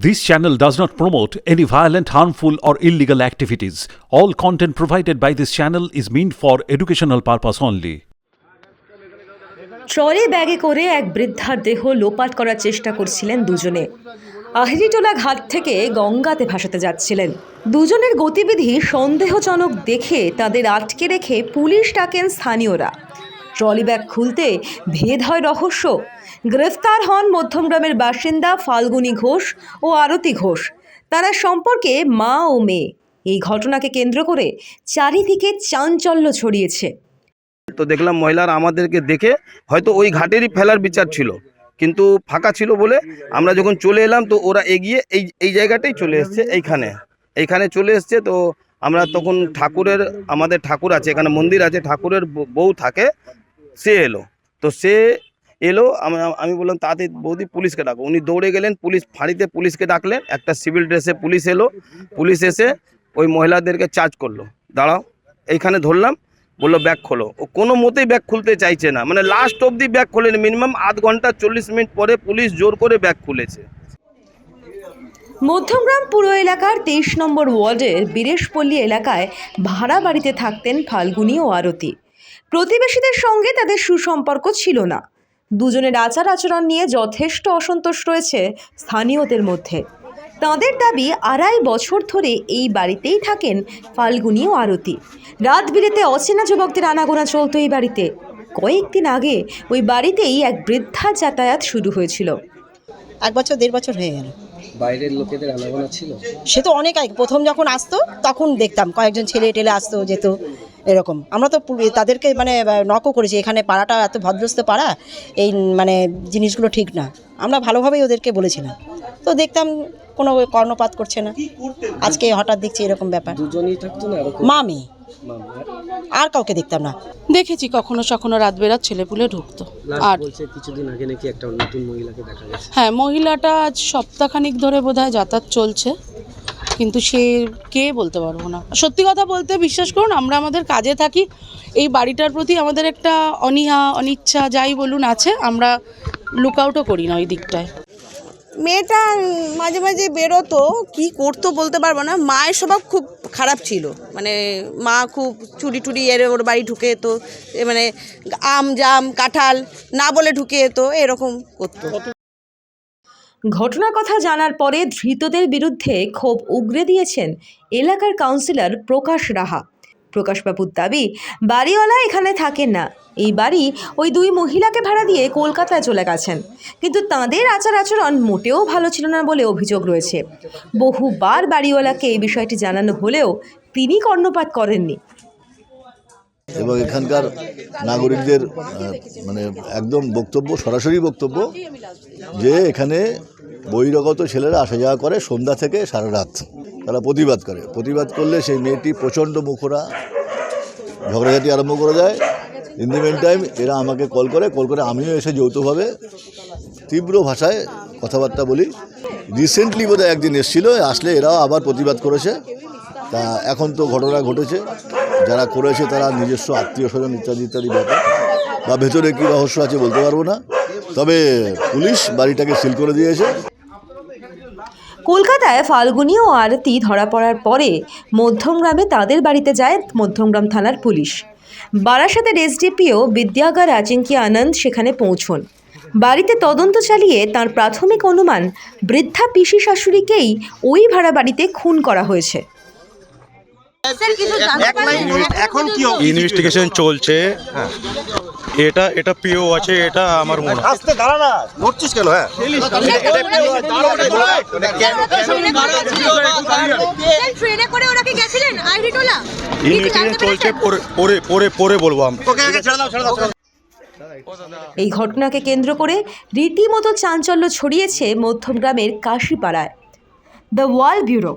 This channel does not promote any violent, harmful, or illegal activities. All content provided by this channel is meant for educational purpose only. Trolley ব্যাগে করে এক বৃদ্ধার দেহ লোপাট করার চেষ্টা করছিলেন দুজনে আহিরিটোলা ঘাট থেকে গঙ্গাতে ভাসাতে যাচ্ছিলেন দুজনের গতিবিধি সন্দেহজনক দেখে তাদের আটকে রেখে পুলিশ ডাকেন স্থানীয়রা ট্রলি ব্যাগ খুলতে ভেদ হয় রহস্য। গ্রেফতার হন মধ্যমগ্রামের বাসিন্দা ফাল্গুনী ঘোষ ও আরতি ঘোষ। তারা সম্পর্কে মা ও মেয়ে। এই ঘটনাকে কেন্দ্র করে চারিদিকে চাঞ্চল্য ছড়িয়েছে। তো দেখলাম মহিলারা আমাদেরকে দেখে হয়তো ওই ঘাটেরই ফেলার বিচার ছিল। কিন্তু ফাঁকা ছিল বলে আমরা যখন চলে এলাম তো ওরা এগিয়ে এই এই জায়গাটাই চলে এসছে এইখানে। এইখানে চলে এসছে তো আমরা তখন ঠাকুরের, আমাদের ঠাকুর আছে, এখানে মন্দির আছে, ঠাকুরের বউ থাকে। সে এলো। তো সে এলো আমি- বললাম তাতে বৌদি পুলিশকে ডাকো। উনি দৌড়ে গেলেন, পুলিশ ফাঁড়িতে পুলিশকে ডাকলেন। একটা সিভিল ড্রেসে পুলিশ এলো, পুলিশ এসে ওই মহিলাদেরকে চার্জ করল। দাঁড়াও, এইখানে ধরলাম, বলল, ব্যাগ খোলো। ও কোনো মতেই ব্যাগ খুলতে চাইছে না। মানে লাস্ট অবধি ব্যাগ খোলেনি মিনিমাম আধ ঘণ্টা চল্লিশ মিনিট পরে পুলিশ জোর করে ব্যাগ খুলেছে। মধ্যমগ্রাম পুর এলাকার তেইশ নম্বর ওয়ার্ডের বীরেশপল্লী এলাকায় ভাড়া বাড়িতে থাকতেন ফাল্গুনী ও আরতি। প্রতিবেশীদের সঙ্গে তাদের সুসম্পর্ক ছিল না। দুজনের আচার আচরণ নিয়ে যথেষ্ট অসন্তোষ রয়েছে স্থানীয়দের মধ্যে। তাঁদের দাবি আড়াই বছর ধরে এই বাড়িতেই থাকেন ফাল্গুনী ও আরতি। রাত বিরেতে অচেনা যুবকদের আনাগোনা চলতো এই বাড়িতে। কয়েকদিন আগে ওই বাড়িতেই এক বৃদ্ধা যাতায়াত শুরু হয়েছিল। এক বছর দেড় বছর হয়ে গেল। বাইরের লোকেদের আনাগোনা ছিল? সে তো অনেক আগে প্রথম যখন আসতো তখন দেখতাম কয়েকজন ছেলে টেলে আসতো যেত। এরকম। আমরা তো তাদেরকে মানে নকও করেছি। এখানে পাড়াটা এত ভদ্রস্ত পাড়া এই মানে জিনিসগুলো ঠিক না। আমরা ভালোভাবেই ওদেরকে বলেছিলাম। তো দেখতাম কোনো কর্ণপাত করছে না। আজকে হঠাৎ দেখছি এরকম ব্যাপার। মা মেয়ে। আর কাউকে দেখতাম না। দেখেছি কখনো কখনো রাত বেরাত ছেলেপুলে ঢুকতো। আর কিছুদিন আগে নাকি একটা নতুন মহিলাকে দেখা গেছে। হ্যাঁ মহিলাটা আজ সপ্তাহখানিক ধরে বোধহয় যাতায়াত চলছে। কিন্তু সে কে বলতে পারব না। সত্যি কথা বলতে বিশ্বাস করুন, আমরা আমাদের কাজে থাকি। এই বাড়িটার প্রতি আমাদের একটা অনীহা, অনিচ্ছা যাই বলুন আছে, আমরা লুক আউটও করি না ওই দিকটায়। মেয়েটা মাঝে মাঝে বেরোতো, কি করতো বলতে পারব না। মায়ের স্বভাব খুব খারাপ ছিল। মানে মা খুব চুরি টুরি এর ওর বাড়ি ঢুকে যেত মানে আম জাম, কাঁঠাল না বলে ঢুকে যেত, এরকম করতো। ঘটনার কথা জানার পরে ধৃতদের বিরুদ্ধে ক্ষোভ উগরে দিয়েছেন এলাকার কাউন্সিলর প্রকাশ রাহা। প্রকাশবাবুর দাবি, বাড়িওয়ালা এখানে থাকেন না। এই বাড়ি ওই দুই মহিলাকে ভাড়া দিয়ে কলকাতায় চলে গেছেন। কিন্তু তাঁদের আচার আচরণ মোটেও ভালো ছিল না বলে অভিযোগ রয়েছে। বহুবার বাড়িওয়ালাকে এই বিষয়টি জানানো হলেও তিনি কর্ণপাত করেননি। এবং এখানকার নাগরিকদের মানে একদম বক্তব্য, সরাসরি বক্তব্য যে এখানে বহিরাগত ছেলেরা আসা যাওয়া করে সন্ধ্যা থেকে সারা রাত। তারা প্রতিবাদ করে। প্রতিবাদ করলে সেই মেয়েটি প্রচণ্ড মুখরা ঝগড়াঝাটি আরম্ভ করে দেয়। ইন দি মেন টাইম এরা আমাকে কল করে কল করে আমিও এসে যৌথভাবে তীব্র ভাষায় কথাবার্তা বলি। রিসেন্টলি বোধহয় একদিন এসেছিল, আসলে এরাও আবার প্রতিবাদ করেছে। তা এখন তো ঘটনা ঘটেছে। যারা করেছে তারা নিজস্ব আত্মীয় স্বজন ইত্যাদি ইত্যাদি ব্যাপার। বা ভেতরে কী রহস্য আছে বলতে পারব না। তবে পুলিশ বাড়িটাকে সিল করে দিয়েছে। কলকাতায় ফাল্গুনী ও আরতি ধরা পড়ার পরে মধ্যমগ্রামে তাদের বাড়িতে যায় মধ্যমগ্রাম থানার পুলিশ। বারাসাতের এসডিপিও বিদ্যাগার আচিঙ্কি আনন্দ সেখানে পৌঁছন। বাড়িতে তদন্ত চালিয়ে তার প্রাথমিক অনুমান বৃদ্ধা পিসি শাশুড়িকেই ওই ভাড়া বাড়িতে খুন করা হয়েছে। এখন কি ইনভেস্টিগেশন চলছে। এটা এটা পিও আছে এটা আমার মনে আসতে দাঁড়া না। নড়ছিস কেন? হ্যাঁ। ট্রেনে করে ওরা কি গেছিলেন? আইরিটোলা ইনভেস্টিগেশন চলছে পরে পরে পরে পরে বলব আমরা এই ঘটনাকে কেন্দ্র করে রীতিমতো চাঞ্চল্য ছড়িয়েছে মধ্যমগ্রামের কাশিপাড়ায়। The wall bureau